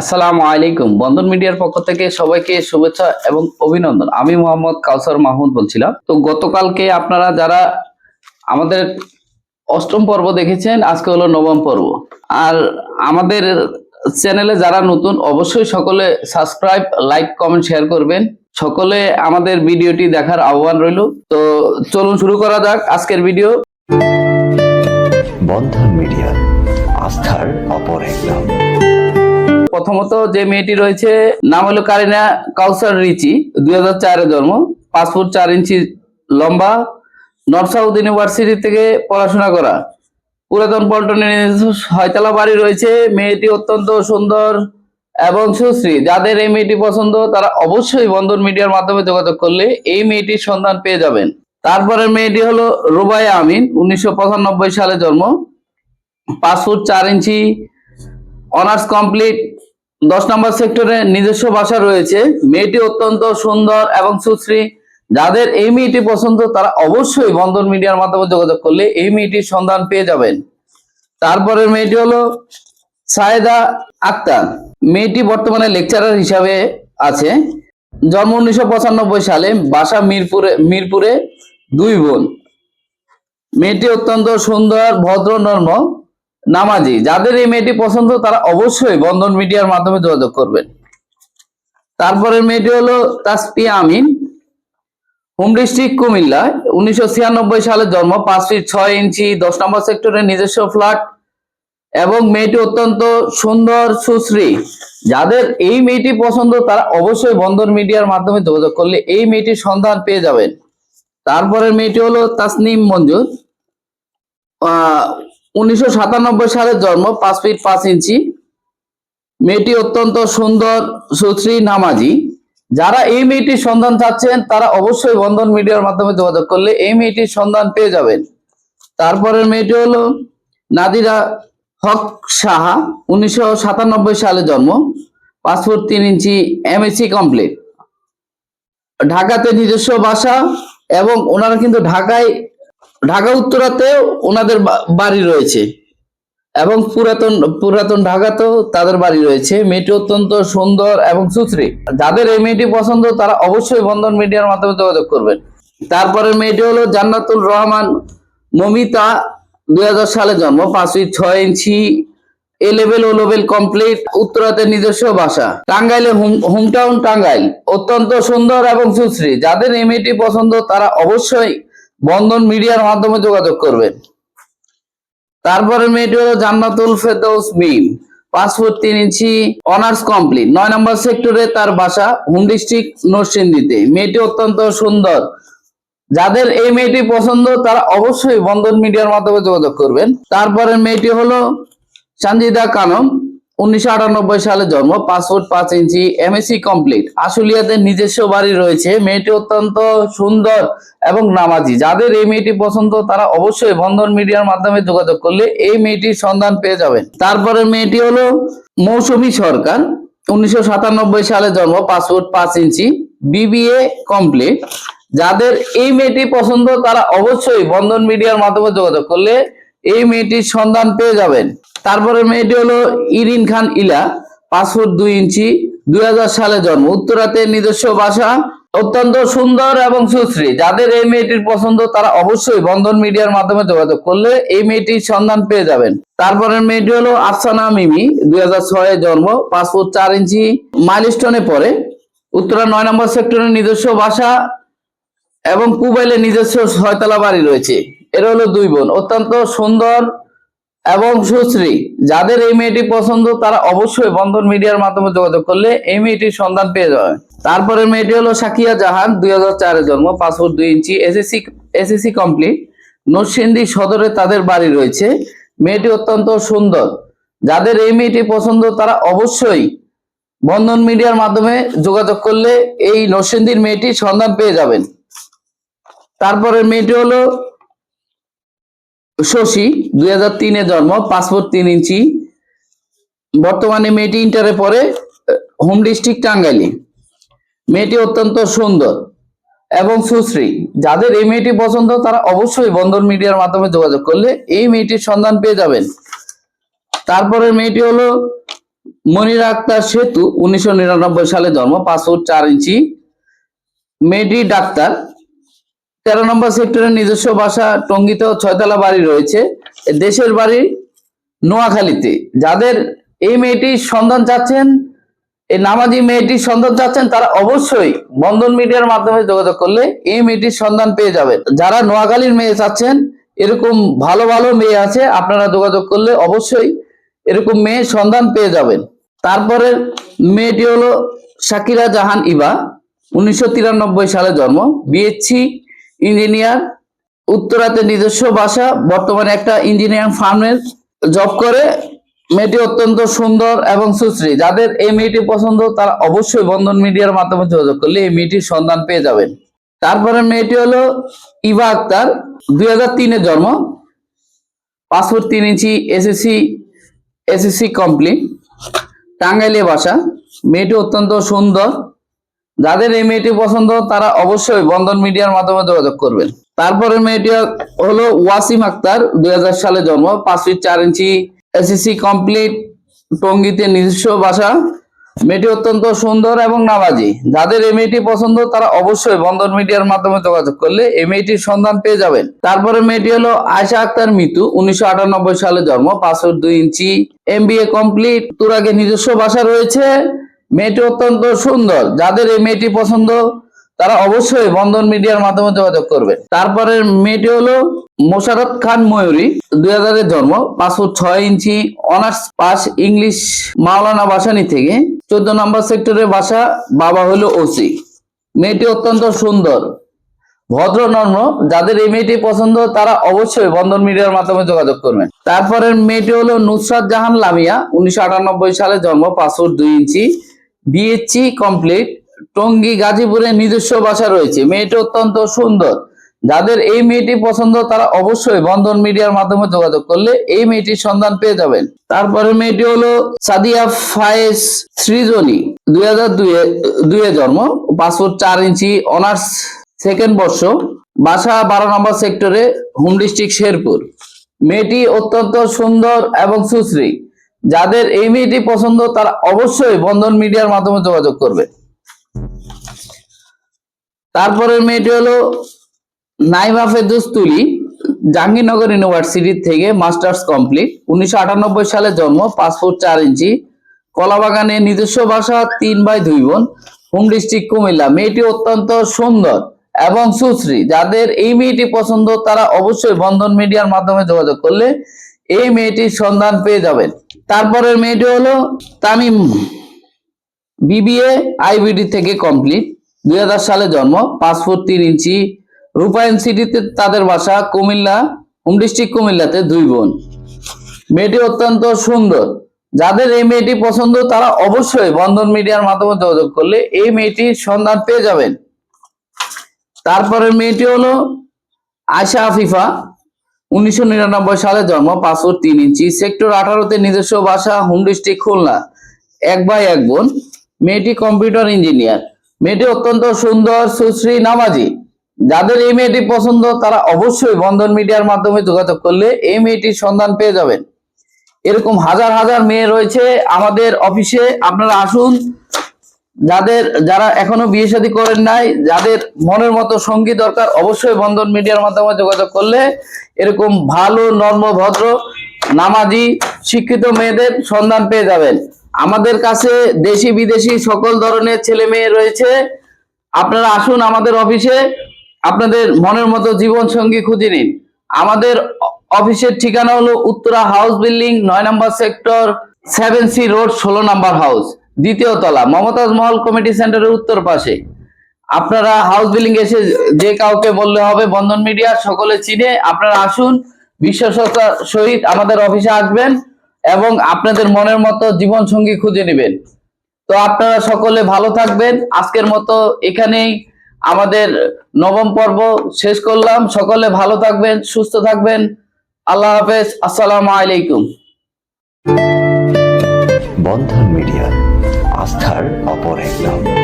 আসসালামু আলাইকুম। বন্ধন মিডিয়ার পক্ষ থেকে সবাইকে শুভেচ্ছা এবং অভিনন্দন। আমি মোহাম্মদ কাউসার মাহমুদ বলছিলাম। তো গতকালকে আপনারা যারা আমাদের অষ্টম পর্ব দেখেছেন, আজকে হলো নবম পর্ব। আর আমাদের চ্যানেলে যারা নতুন, অবশ্যই সকলে সাবস্ক্রাইব, লাইক, কমেন্ট, শেয়ার করবেন। সকলে আমাদের ভিডিওটি দেখার আহ্বান রইল। তো চলুন শুরু করা যাক আজকের ভিডিও। বন্ধন মিডিয়া, আস্থার অপর এক নাম। প্রথমত যে মেয়েটি রয়েছে, নাম হলো কারিনা কাউসার রিচি, দুই হাজার জন্ম, পাঁচ ফুট চার ইঞ্চি লম্বা নর্থ সাউথ ইউনিভার্সিটি থেকে পড়াশোনা করা। পুরাতন পল্টনের নিজস্ব ছয়তলা বাড়ি রয়েছে। মেয়েটি অত্যন্ত সুন্দর এবং সুশ্রী। যাদের এই মেয়েটি পছন্দ, তারা অবশ্যই বন্ধন মিডিয়ার মাধ্যমে যোগাযোগ করলে এই মেয়েটির সন্ধান পেয়ে যাবেন। তারপরের মেয়েটি হলো রুবাইয়া আমিন, উনিশশো পঁচানব্বই সালে জন্ম। পাঁচ ফুট চার ইঞ্চি অনার্স কমপ্লিট। দশ নম্বর সেক্টরে নিজস্ব বাসা রয়েছে। মেয়েটি অত্যন্ত সুন্দর এবং সুশ্রী। যাদের এই মেয়েটি পছন্দ, তারা অবশ্যই বন্ধন মিডিয়ার মাধ্যমে যোগাযোগ করলে এই মেয়েটির সন্ধান পেয়ে যাবেন। তারপরে মেয়েটি হলো সায়েদা আক্তার। মেয়েটি বর্তমানে লেকচারার হিসাবে আছে। জন্ম উনিশশো পঁচানব্বই সালে বাসা মিরপুরে মিরপুরে দুই বোন। মেয়েটি অত্যন্ত সুন্দর, ভদ্র নর্ম নামাজি, যাদের এই মেয়েটি পছন্দ, তারা অবশ্যই বন্ধন মিডিয়ার মাধ্যমে যোগাযোগ করবেন। তারপরের মেয়েটি হলো তাসপিয়া আমিন, হোম ডিস্ট্রিক্ট কুমিল্লা, উনিশশো ছিয়ানব্বই সালে জন্ম, পাঁচ ফিট ছয় ইঞ্চি, দশ নম্বর সেক্টরে নিজস্ব ফ্ল্যাট, এবং মেয়েটি অত্যন্ত সুন্দর, সুশ্রী। যাদের এই মেয়েটি পছন্দ, তারা অবশ্যই বন্ধন মিডিয়ার মাধ্যমে যোগাযোগ করলে এই মেয়েটির সন্ধান পেয়ে যাবেন। তারপরের মেয়েটি হলো তাসনিম মঞ্জুর উনিশশো সালের জন্ম, পাঁচ ফিট পাঁচ ইঞ্চি। মেয়েটি অত্যন্ত সুন্দর, সুশ্রী, নামাজি। যারা এই মেয়েটির সন্ধান চাচ্ছেন, তারা অবশ্যই বন্ধন মিডিয়ার মাধ্যমে যোগাযোগ করলে এই মেয়েটির সন্ধান পেয়ে যাবেন। তারপরের মেয়েটি হলো নাদিরা হক সাহা, উনিশশো সাতানব্বই সালে জন্ম, পাঁচ ফুট তিন ইঞ্চি এমএসসি কমপ্লিট ঢাকাতে নিজস্ব বাসা এবং ওনারা কিন্তু ঢাকায় ঢাকা উত্তরাতেও ওনাদের বাড়ি রয়েছে। এবং পুরাতন পুরাতন ঢাকাতেও তাদের বাড়ি রয়েছে। মেয়েটি অত্যন্ত সুন্দর এবং সুশ্রী। যাদের এই মেয়েটি পছন্দ, তারা অবশ্যই বন্ধন মিডিয়ার মাধ্যমে যোগাযোগ করবেন। তারপরে মেয়েটি হলো জান্নাতুল রহমান মমিতা, দুই সালে জন্ম পাঁচ ছয় ইঞ্চি, A level O level complete উত্তরাতে নিজস্ব বাসা। টাঙ্গাইলে হোমটাউন টাঙ্গাইল। অত্যন্ত সুন্দর এবং সুশ্রী। যাদের এই মেয়েটি পছন্দ, তারা অবশ্যই বন্ধন মিডিয়ার মাধ্যমে যোগাযোগ করবেন। তারপরে মেয়েটি হলো জান্নাতুল ফেরদৌস মিম পাঁচ ফুট তিন ইঞ্চি, অনার্স কমপ্লিট। নয় নম্বর সেক্টরে তার বাসা হোম ডিস্ট্রিক্ট নরসিংদীতে। মেয়েটি অত্যন্ত সুন্দর। যাদের এই মেয়েটি পছন্দ, তারা অবশ্যই বন্ধন মিডিয়ার মাধ্যমে যোগাযোগ করবেন। তারপরে মেয়েটি হলো সঞ্জিদা কানম উনিশশো আটানব্বই সালে জন্ম, পাঁচ ফুট পাঁচ ইঞ্চি এমএসসি কমপ্লিট আশুলিয়াতে নিজস্ব বাড়ি রয়েছে। মেয়েটি অত্যন্ত সুন্দর এবং নামাজি। যাদের এই মেয়েটি পছন্দ, তারা অবশ্যই বন্ধন মিডিয়ার মাধ্যমে যোগাযোগ করলে এই মেয়েটির সন্ধান পেয়ে যাবেন। তারপরে মেয়েটি হলো মৌসুমী সরকার। উনিশশো সাতানব্বই সালে জন্ম, পাঁচ ফুট পাঁচ ইঞ্চি বিবিএ কমপ্লিট যাদের এই মেয়েটি পছন্দ, তারা অবশ্যই বন্ধন মিডিয়ার মাধ্যমে যোগাযোগ করলে এই মেয়েটির সন্ধান পেয়ে যাবেন। তারপরে মেয়েটি হলো ইরিন খান ইলা, পাঁচ ফুট দুই ইঞ্চি, দুই সালে জন্ম। উত্তরাতে নিজস্ব বাসা অত্যন্ত সুন্দর এবং সুশ্রী। যাদের এই মেয়েটির পছন্দ, তারা অবশ্যই বন্ধন মিডিয়ার মাধ্যমে যোগাযোগ করলে এই মেয়েটির সন্ধান পেয়ে যাবেন। তারপরে মেয়েটি হলো আফসানা মিমি, দুই ছয়ে জন্ম, পাঁচ ফুট চার ইঞ্চি, মাইলস্টোনে পড়ে। উত্তরা নয় নম্বর সেক্টরের নিজস্ব বাসা এবং কুবাইলে নিজস্ব ছয়তলা বাড়ি রয়েছে। এরা হলো দুই বোন। অত্যন্ত সুন্দর এবং সুশ্রী। যাদের এই মেয়েটি পছন্দ, তারা অবশ্যই বন্ধন মিডিয়ার মাধ্যমে যোগাযোগ করলে এই মেয়েটির সন্ধান পেয়ে যাবে। তারপরে মেয়েটি হলো সাকিয়া জাহান, দুই হাজার চারে জন্ম, পাঁচ ফুট দুই inch SSC SSC complete Narsingdi সদরে তাদের বাড়ি রয়েছে। মেয়েটি অত্যন্ত সুন্দর। যাদের এই মেয়েটি পছন্দ, তারা অবশ্যই বন্ধন মিডিয়ার মাধ্যমে যোগাযোগ করলে এই নরসিংদীর মেয়েটির সন্ধান পেয়ে যাবেন। তারপরে মেয়েটি হলো শশী, দুই হাজার তিনে জন্ম, পাসপোর্ট তিন ইঞ্চি। বর্তমানে মেয়েটি ইন্টারে পড়ে হোম ডিস্ট্রিক্ট টাঙ্গাইলি। মেয়েটি অত্যন্ত সুন্দর এবং সুশ্রী। যাদের এই মেয়েটি পছন্দ, তারা অবশ্যই বন্ধন মিডিয়ার মাধ্যমে যোগাযোগ করলে এই মেয়েটির সন্ধান পেয়ে যাবেন। তারপরে মেয়েটি হলো মনিরা আক্তার সেতু, উনিশশো নিরানব্বই সালে জন্ম ফুট চার ইঞ্চি। মেডি ডাক্তার। তেরো নম্বর সেক্টরের নিজস্ব বাসা টঙ্গিতে ছয়তলা বাড়ি রয়েছে। দেশের বাড়ি নোয়াখালীতে। যাদের এই মেয়েটির সন্ধান চাচ্ছেন এই নামাজি মেয়েটির সন্ধান চাচ্ছেন, তারা অবশ্যই বন্ধন মিডিয়ার মাধ্যমে যোগাযোগ করলে এই মেয়েটির সন্ধান পেয়ে যাবেন যারা নোয়াখালীর মেয়ে চাচ্ছেন, এরকম ভালো ভালো মেয়ে আছে, আপনারা যোগাযোগ করলে অবশ্যই এরকম মেয়ের সন্ধান পেয়ে যাবেন। তারপরে মেয়েটি হলো শাকিরা জাহান ইবা, উনিশশো তিরানব্বই সালে জন্ম। বিএসসি ইঞ্জিনিয়ার, উত্তরাতে নিজস্ব বাসা, বর্তমানে একটা ইঞ্জিনিয়ারিং ফার্মের জব করে। মেয়েটি অত্যন্ত সুন্দর এবং সুশ্রী। যাদের এই মেয়েটি পছন্দ, তারা অবশ্যই বন্ধন মিডিয়ার মাধ্যমে যোগাযোগ করলে এই মেয়েটির সন্ধান পেয়ে যাবেন। তারপরে মেয়েটি হলো ইভা আক্তার, দুই হাজার তিনে জন্ম। পাসপোর্ট তিন ইঞ্চি এসএসসি এসএসসি কমপ্লিট টাঙ্গাইলে বাসা। মেয়েটি অত্যন্ত সুন্দর। যাদের এই মেয়েটি পছন্দ, তারা অবশ্যই বন্ধন মিডিয়ার মাধ্যমে যোগাযোগ করবেন। তারপরে মেয়েটি হলো ওয়াসিম আক্তার, দুই সালে জন্ম, পাঁচ ফিট চার ইঞ্চি এসএসসি কমপ্লিট টঙ্গিতে নিজস্ব বাসা। মেয়েটি অত্যন্ত সুন্দর এবং নামাজি। যাদের এই মেয়েটি পছন্দ, তারা অবশ্যই বন্ধন মিডিয়ার মাধ্যমে যোগাযোগ করলে এই মেয়েটির সন্ধান পেয়ে যাবেন। তারপরে মেয়েটি হলো আয়শা আক্তার মিতু, উনিশশো আটানব্বই সালে জন্ম, পাঁচ ফুট দুই ইঞ্চি এম কমপ্লিট তুরাগে নিজস্ব বাসা রয়েছে। মেয়েটি অত্যন্ত সুন্দর। যাদের এই মেয়েটি পছন্দ, তারা অবশ্যই বন্ধন মিডিয়ার মাধ্যমে যোগাযোগ করবে। তারপরে মেয়েটি হলো মোশারত খান ময়ূরী, দুই হাজারের জন্ম ফুট ছয় inch, honours pass English Maulana Bhasani থেকে। চোদ্দ নম্বর সেক্টরে বাসা বাবা হলো ওসি। মেয়েটি অত্যন্ত সুন্দর, ভদ্র, নর্ম। যাদের এই মেয়েটি পছন্দ, তারা অবশ্যই বন্ধন মিডিয়ার মাধ্যমে যোগাযোগ করবেন তারপরে মেয়েটি হলো নুসরাত জাহান লামিয়া, উনিশশো আটানব্বই সালে জন্ম ফুট দুই ইঞ্চি। বিএসসি কমপ্লিট টঙ্গী গাজীপুরে নিজস্ব বাসা রয়েছে। মেয়েটি অত্যন্ত সুন্দর। যাদের এই মেয়েটি পছন্দ, তারা অবশ্যই বন্ধন মিডিয়ার মাধ্যমে যোগাযোগ করলে এই মেয়েটির সন্ধান পেয়ে যাবেন। তারপরে মেয়েটি হলো সাদিয়া ফায়েস সৃজনী। দুই হাজার দুয়ে জন্ম পাসপোর্ট চার ইঞ্চি, অনার্স সেকেন্ড বর্ষ, বাসা বারো নম্বর সেক্টরে হোম ডিস্ট্রিক্ট শেরপুর। মেয়েটি অত্যন্ত সুন্দর এবং সুশ্রী। যাদের এই মেয়েটি পছন্দ, তারা অবশ্যই বন্ধন মিডিয়ার মাধ্যমে যোগাযোগ করবে। তারপরের মেয়েটি হলো নাইমা ফেরদৌস তুলি, জাহাঙ্গীরনগর ইউনিভার্সিটি থেকে মাস্টার্স কমপ্লিট। উনিশশো আটানব্বই সালে জন্ম ফুট চার ইঞ্চি। কলাবাগানে নিজস্ব বাসা, তিন বাই দুই বোন, হোম ডিস্ট্রিক্ট কুমিল্লা। মেয়েটি অত্যন্ত সুন্দর এবং সুশ্রী। যাদের এই মেয়েটি পছন্দ, তারা অবশ্যই বন্ধন মিডিয়ার মাধ্যমে যোগাযোগ করলে এই মেয়েটির সন্ধান পেয়ে যাবেন। তারপরের মেয়েটি হলো তামিম। বিবিএ, আইবিডি থেকে কমপ্লিট। দুই সালে জন্ম, পাঁচ ফুট তিন ইঞ্চি। রূপায়ণ সিটিতে তাদের বাসা কুমিল্লা, হোম ডিস্ট্রিক্ট কুমিল্লাতে দুই বোন। মেয়েটি অত্যন্ত সুন্দর। যাদের এই মেয়েটি পছন্দ, তারা অবশ্যই বন্ধন মিডিয়ার মাধ্যমে যোগাযোগ করলে এই মেয়েটির সন্ধান পেয়ে যাবেন। তারপরের মেয়েটি হলো আশা আফিফা। উনিশশো নিরানব্বই সালে জন্ম, পাঁচ তিন ইঞ্চি। সেক্টর আঠারোতে নিজস্ব বাসা, হোম ডিস্ট্রিক্ট খুলনা। এক ভাই এক বোন, মেয়েটি কম্পিউটার ইঞ্জিনিয়ার। মেয়েটি অত্যন্ত সুন্দর, সুশ্রী, নামাজি। যাদের এই মেয়েটি পছন্দ, তারা অবশ্যই বন্ধন মিডিয়ার মাধ্যমে যোগাযোগ করলে এই মেয়েটির সন্ধান পেয়ে যাবেন। এরকম হাজার হাজার মেয়ে রয়েছে আমাদের অফিসে। আপনারা আসুন যাদের, যারা এখনও বিয়ে শাদী করেন নাই, যাদের মনের মতো সঙ্গী দরকার, অবশ্যই বন্ধন মিডিয়ার মাধ্যমে যোগাযোগ করলে এরকম ভালো, নর্ম, ভদ্র, নামাজি, শিক্ষিত মেয়েদের সন্ধান পেয়ে যাবেন। আমাদের কাছে দেশি, বিদেশি সকল ধরনের ছেলে মেয়ে রয়েছে। আপনারা আসুন আমাদের অফিসে, আপনাদের মনের মতো জীবন সঙ্গী খুঁজে নিন। আমাদের অফিসের ঠিকানা হলো উত্তরা হাউস বিল্ডিং, নয় number sector, seven C road, ষোলো নম্বর হাউস। দ্বিতীয় তলা, মমতাজ মহল কমিটি সেন্টারের উত্তর পাশে। আপনারা হাউস বিল্ডিং এসে যে কাউকে বললে হবে, বন্ধন মিডিয়া সকলে চিনে, আপনারা আসুন বিশ্বস্ততার সহিত আমাদের অফিসে আসবেন এবং আপনাদের মনের মতো জীবন সঙ্গী খুঁজে নেবেন। তো আপনারা সকলে ভালো থাকবেন। আজকের মতো এখানেই আমাদের নবম পর্ব শেষ করলাম। সকলে ভালো থাকবেন, সুস্থ থাকবেন। আল্লাহ হাফেজ। আসসালামু আলাইকুম। বন্ধন মিডিয়া আস্থার অপর এক নাম।